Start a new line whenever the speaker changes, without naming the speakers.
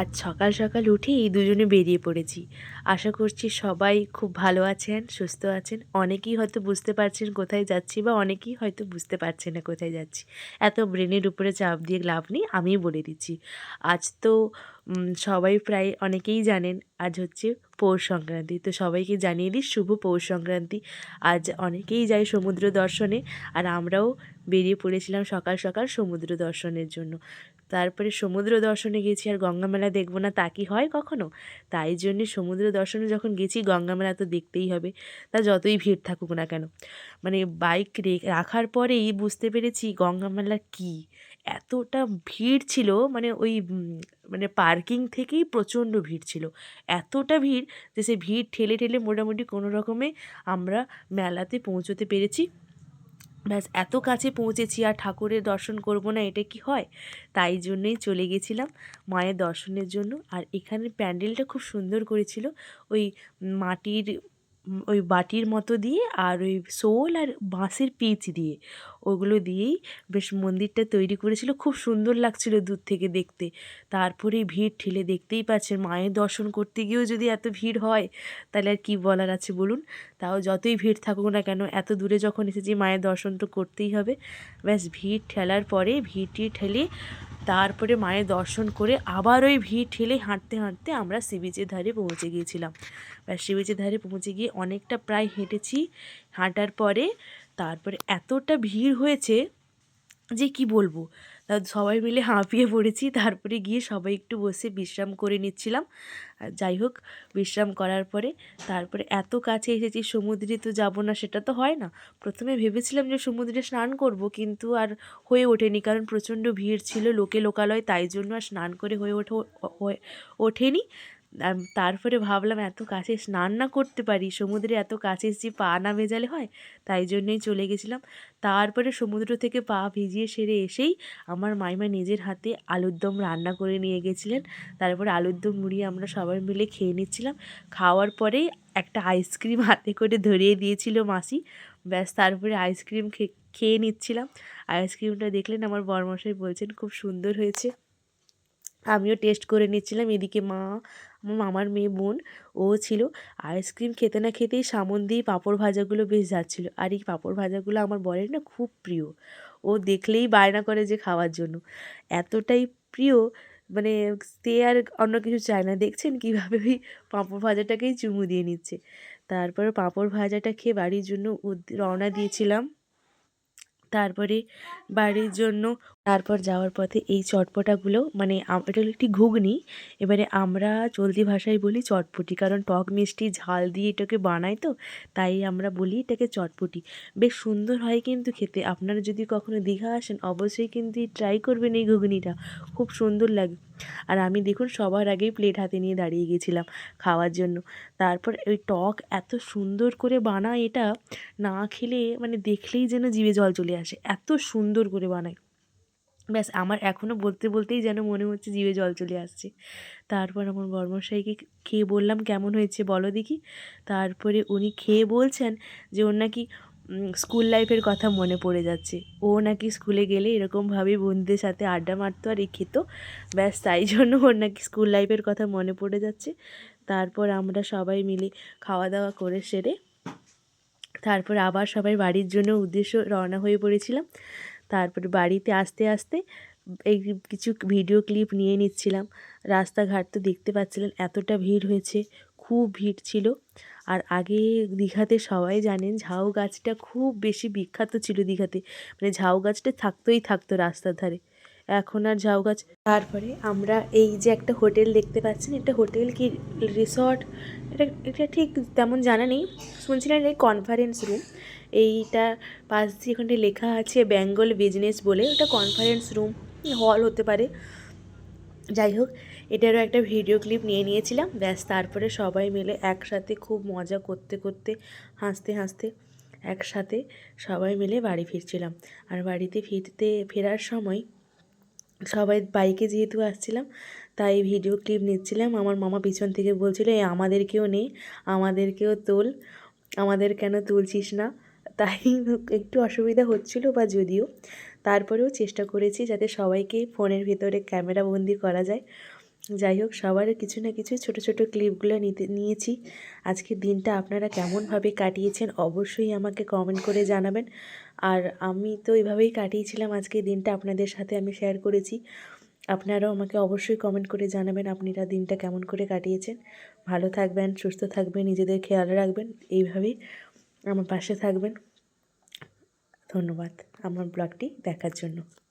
আজ সকাল সকাল উঠেই দুজনে বেরিয়ে পড়েছি। আশা করছি সবাই খুব ভালো আছেন, সুস্থ আছেন। অনেকেই হয়তো বুঝতে পারছেন কোথায় যাচ্ছি বা অনেকেই হয়তো বুঝতে পারছেন না কোথায় যাচ্ছি। এত ব্রেনের উপরে চাপ দিয়ে লাভ নেই, আমিই বলে দিচ্ছি। আজ তো সবাই প্রায় অনেকেই জানেন, আজ হচ্ছে পৌষ সংক্রান্তি। তো সবাইকে জানিয়ে দিই, শুভ পৌষ সংক্রান্তি। আজ অনেকেই যায় সমুদ্র দর্শনে, আর আমরাও বেরিয়ে পড়েছিলাম সকাল সকাল সমুদ্র দর্শনের জন্য। তারপরে সমুদ্র দর্শনে গেছি আর গঙ্গা মেলা দেখব না তা কি হয় কখনো? তাই জন্যে সমুদ্র দর্শনে যখন গেছি, গঙ্গা মেলা তো দেখতেই হবে। তা যতই ভিড় থাকুক না কেন। মানে বাইক রাখার পরেই বুঝতে পেরেছি গঙ্গা মেলা কী? এতটা ভিড় ছিল মানে ওই মানে পার্কিং থেকেই প্রচণ্ড ভিড় ছিল। এতটা ভিড় যে সে ভিড় ঠেলে ঠেলে মোটামুটি কোনো রকমে আমরা মেলাতে পৌঁছতে পেরেছি। ব্যাস, এত কাছে পৌঁছেছি আর ঠাকুরের দর্শন করব না, এটা কি হয়? তাই জন্যই চলে গেছিলাম মায়ের দর্শনের জন্য। আর এখানে প্যান্ডেলটা খুব সুন্দর করেছিল। ওই মাটির ওই বাটির মতো দিয়ে আর ওই শোল আর বাঁশের পিচ দিয়ে ওগুলো দিয়েই বেশ মন্দিরটা তৈরি করেছিল। খুব সুন্দর লাগছিল দূর থেকে দেখতে। তারপরে ভিড় ঠেলে দেখতেই পাচ্ছেন, মায়ের দর্শন করতে গিয়েও যদি এত ভিড় হয়, তাহলে আর কী বলার আছে বলুন? তাও যতই ভিড় থাকুক না কেন, এত দূরে যখন এসেছি মায়ের দর্শন তো করতেই হবে। ব্যাস ভিড় ঠেলার পরে ভিড়টি ঠেলে তারপরে মায়ের দর্শন করে আবার ওই ভিড় ঠেলে হাঁটতে হাঁটতে আমরা সি বিচের ধারে পৌঁছে গিয়েছিলাম। বা সি বিচের ধারে পৌঁছে গিয়ে অনেকটা প্রায় হেঁটেছি। হাঁটার পরে তারপরে এতটা ভিড় হয়েছে যে কি বলব? তা সবাই মিলে হাঁপিয়ে পড়েছি। তারপরে গিয়ে সবাই একটু বসে বিশ্রাম করে নিচ্ছিলাম। আর যাই হোক, বিশ্রাম করার পরে তারপরে এত কাছে এসেছি সমুদ্রে তো যাব না, সেটা তো হয় না। প্রথমে ভেবেছিলাম যে সমুদ্রে স্নান করব, কিন্তু আর হয়ে ওঠেনি। কারণ প্রচণ্ড ভিড় ছিল লোকে লোকালয়, তাই জন্য আর স্নান করে হয়ে ওঠে ওঠেনি। তারপরে ভাবলাম এত কাছে স্নান না করতে পারি, সমুদ্রে এত কাছে যে পা না ভেজালে হয়, তাই জন্যই চলে গেছিলাম। তারপরে সমুদ্র থেকে পা ভিজিয়ে সেরে এসেই আমার মাইমা নিজের হাতে আলুর দম রান্না করে নিয়ে গেছিলেন। তারপরে আলুর দম মুড়িয়ে আমরা সবাই মিলে খেয়ে নিচ্ছিলাম। খাওয়ার পরেই একটা আইসক্রিম হাতে করে ধরিয়ে দিয়েছিল মাসি। ব্যাস, তারপরে আইসক্রিম খেয়ে নিচ্ছিলাম। আইসক্রিমটা দেখলেন আমার বরমশাই বলছেন, খুব সুন্দর হয়েছে। আমিও টেস্ট করে নিচ্ছিলাম। এদিকে মা মামার মেয়ে বোন, ও ছিল। আইসক্রিম খেতে না খেতেই সামন দিয়ে পাঁপড় ভাজাগুলো বেশ যাচ্ছিল। আর এই পাঁপড় ভাজাগুলো আমার বরের না খুব প্রিয়। ও দেখলেই বায়না করে যে খাওয়ার জন্য। এতটাই প্রিয় মানে সে আর অন্য কিছু চায় না। দেখছেন কীভাবে ওই পাঁপড় ভাজাটাকেই চুমু দিয়ে নিচ্ছে। তারপরে পাঁপড় ভাজাটা খেয়ে বাড়ির জন্য রওনা দিয়েছিলাম। তারপরে বাড়ির জন্য তারপর যাওয়ার পথে এই চটপটাগুলো মানে এটা হলো একটি ঘুগনি। এবারে আমরা চলতি ভাষায় বলি চটপটি, কারণ টক মিষ্টি, ঝাল দিয়ে এটাকে বানাই তো, তাই আমরা বলি এটাকে চটপটি। বেশ সুন্দর হয় কিন্তু খেতে। আপনারা যদি কখনো দীঘা আসেন, অবশ্যই কিন্তু ট্রাই করবেন এই ঘুগনিটা। খুব সুন্দর লাগে, আর আমি দেখুন সবার আগেই প্লেট হাতে নিয়ে দাঁড়িয়ে গেছিলাম খাওয়ার জন্য। তারপর ওই টক এত সুন্দর করে বানায় এটা, না খেলে মানে দেখলেই যেন জিভে জল চলে আসে। এত সুন্দর করে বানায়। ব্যাস, আমার এখনও বলতে, বলতেই যেন মনে হচ্ছে জিভে জল চলে আসছে। তারপর আমার বর্মশাইকে খেয়ে বললাম, কেমন হয়েছে বলো দেখি? তারপরে উনি খেয়ে বলছেন যে, ওর নাকি স্কুল লাইফের কথা মনে পড়ে যাচ্ছে। ও নাকি স্কুলে গেলে এরকমভাবেই বন্ধুদের সাথে আড্ডা মারতো আর এই খেত। ব্যাস, তাই জন্য ওর নাকি স্কুল লাইফের কথা মনে পড়ে যাচ্ছে। তারপর আমরা সবাই মিলে খাওয়া দাওয়া করে সেরে তারপর আবার সবাই বাড়ির জন্য উদ্দেশ্য রওনা হয়ে পড়েছিলাম। তারপরে বাড়িতে আসতে আসতে এই কিছু ভিডিও ক্লিপ নিয়ে নিচ্ছিলাম। রাস্তাঘাট তো দেখতে পাচ্ছিলেন, এতটা ভিড় হয়েছে, খুব ভিড় ছিল। আর আগে দীঘাতে সবাই জানেন ঝাউ গাছটা খুব বেশি বিখ্যাত ছিল দীঘাতে। মানে ঝাউ গাছটা থাকতোই থাকতো রাস্তার ধারে। এখন আর ঝাউ গাছ। তারপরে আমরা এই যে একটা হোটেল দেখতে পাচ্ছেন, এটা হোটেল কি রিসর্ট? এটা এটা ঠিক তেমন জানা নেই। শুনছিলেন এই কনফারেন্স রুম এইটা পাশ দিয়ে এখানটায় লেখা আছে বেঙ্গল বিজনেস বলে, ওটা কনফারেন্স রুম হল হতে পারে। যাই হোক, এটারও একটা ভিডিও ক্লিপ নিয়ে নিয়েছিলাম। ব্যাস, তারপরে সবাই মিলে একসাথে খুব মজা করতে করতে, হাসতে হাসতে একসাথে সবাই মিলে বাড়ি ফিরছিলাম। আর বাড়িতে ফিরতে, ফেরার সময় সবাই বাইকে যেহেতু আসছিলাম, তাই ভিডিও ক্লিপ নিচ্ছিলাম। আমার মামা পিছন থেকে বলছিল এই আমাদেরকেও নেই আমাদেরকেও তোল, আমাদের কেন তুলছিস না? তাই একটু অসুবিধা হচ্ছিল বা যদিও, তারপরেও চেষ্টা করেছি যাতে সবাইকে ফোনের ভিতরে ক্যামেরা বন্দি করা যায়। যাই হোক সবার কিছু না কিছু ছোট ছোট ক্লিপগুলো নিতে, নিয়েছি। আজকে দিনটা আপনারা কেমনভাবে কাটিয়েছেন অবশ্যই আমাকে কমেন্ট করে জানাবেন। আর আমি তো এভাবেই কাটিয়েছিলাম আজকে দিনটা আপনাদের সাথে আমি শেয়ার করেছি। আপনারাও আমাকে অবশ্যই কমেন্ট করে জানাবেন আপনারা দিনটা কেমন করে কাটিয়েছেন। ভালো থাকবেন, সুস্থ থাকবেন, নিজেদের খেয়াল রাখবেন, এইভাবেই আমার পাশে থাকবেন। ধন্যবাদ। আমার ব্লগটি দেখার জন্য।